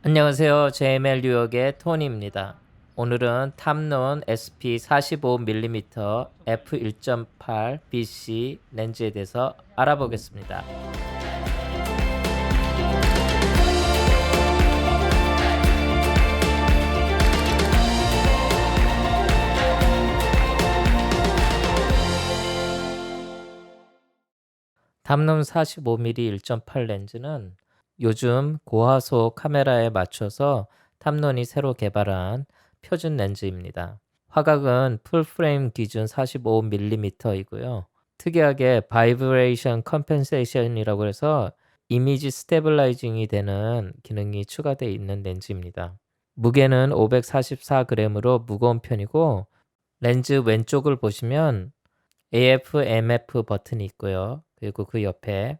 안녕하세요. JML 뉴욕의 토니입니다. 오늘은 탐론 SP 45mm f1.8 BC 렌즈에 대해서 알아보겠습니다. 탐론 45mm 1.8 렌즈는 요즘 고화소 카메라에 맞춰서 탐론이 새로 개발한 표준 렌즈입니다. 화각은 풀프레임 기준 45mm이고요. 특이하게 바이브레이션 컴펜세이션이라고 해서 이미지 스테블라이징이 되는 기능이 추가되어 있는 렌즈입니다. 무게는 544g으로 무거운 편이고 렌즈 왼쪽을 보시면 AF, MF 버튼이 있고요. 그리고 그 옆에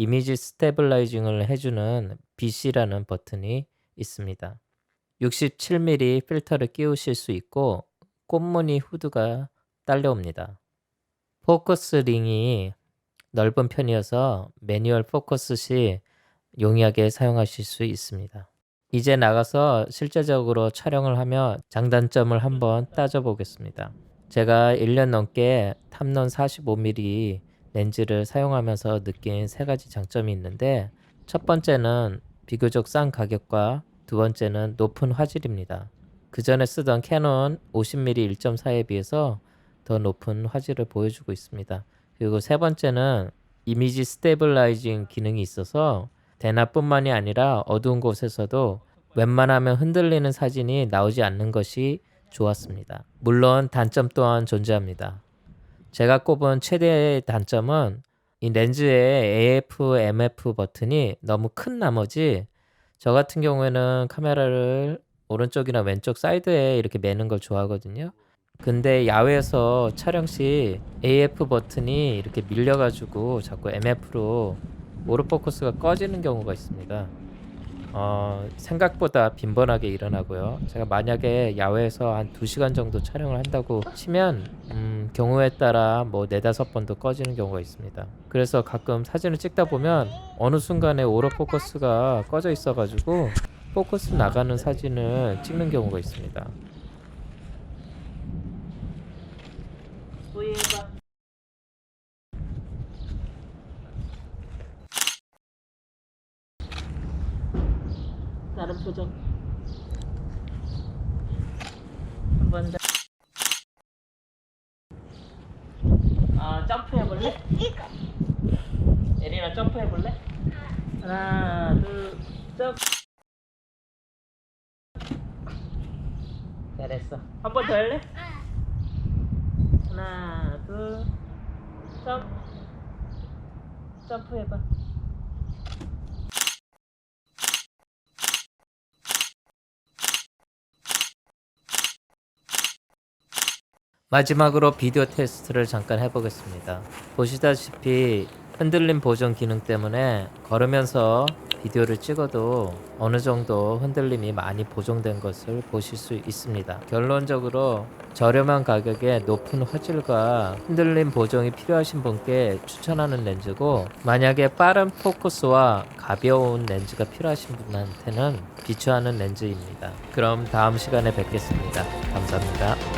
이미지 스테블라이징을 해주는 BC라는 버튼이 있습니다. 67mm 필터를 끼우실 수 있고 꽃무늬 후드가 딸려옵니다. 포커스 링이 넓은 편이어서 매뉴얼 포커스 시 용이하게 사용하실 수 있습니다. 이제 나가서 실제적으로 촬영을 하며 장단점을 한번 따져보겠습니다. 제가 1년 넘게 탐론 45mm 렌즈를 사용하면서 느낀 세 가지 장점이 있는데 첫 번째는 비교적 싼 가격과 두 번째는 높은 화질입니다. 그 전에 쓰던 캐논 50mm 1.4에 비해서 더 높은 화질을 보여주고 있습니다. 그리고 세 번째는 이미지 스테블라이징 기능이 있어서 대낮뿐만이 아니라 어두운 곳에서도 웬만하면 흔들리는 사진이 나오지 않는 것이 좋았습니다. 물론 단점 또한 존재합니다. 제가 꼽은 최대의 단점은 이 렌즈의 AF, MF 버튼이 너무 큰 나머지 저 같은 경우에는 카메라를 오른쪽이나 왼쪽 사이드에 이렇게 매는 걸 좋아하거든요. 근데 야외에서 촬영 시 AF 버튼이 이렇게 밀려가지고 자꾸 MF로 오르포커스가 꺼지는 경우가 있습니다. 어, 생각보다 빈번하게 일어나고요. 제가 만약에 야외에서 한 2시간 정도 촬영을 한다고 치면 음, 경우에 따라 뭐 네다섯 번도 꺼지는 경우가 있습니다. 그래서 가끔 사진을 찍다 보면 어느 순간에 오로 포커스가 꺼져 있어가지고 포커스 나가는 사진을 찍는 경우가 있습니다. 다른 표정. 한 번 더. 아, 점프 해볼래? 예린아, 점프 해볼래? 하나, 둘, 점프. 잘했어. 한 번 더 할래? 하나, 둘, 점프. 점프 해봐. 마지막으로 비디오 테스트를 잠깐 해보겠습니다. 보시다시피 흔들림 보정 기능 때문에 걸으면서 비디오를 찍어도 어느 정도 흔들림이 많이 보정된 것을 보실 수 있습니다. 결론적으로 저렴한 가격에 높은 화질과 흔들림 보정이 필요하신 분께 추천하는 렌즈고 만약에 빠른 포커스와 가벼운 렌즈가 필요하신 분한테는 비추하는 렌즈입니다. 그럼 다음 시간에 뵙겠습니다. 감사합니다.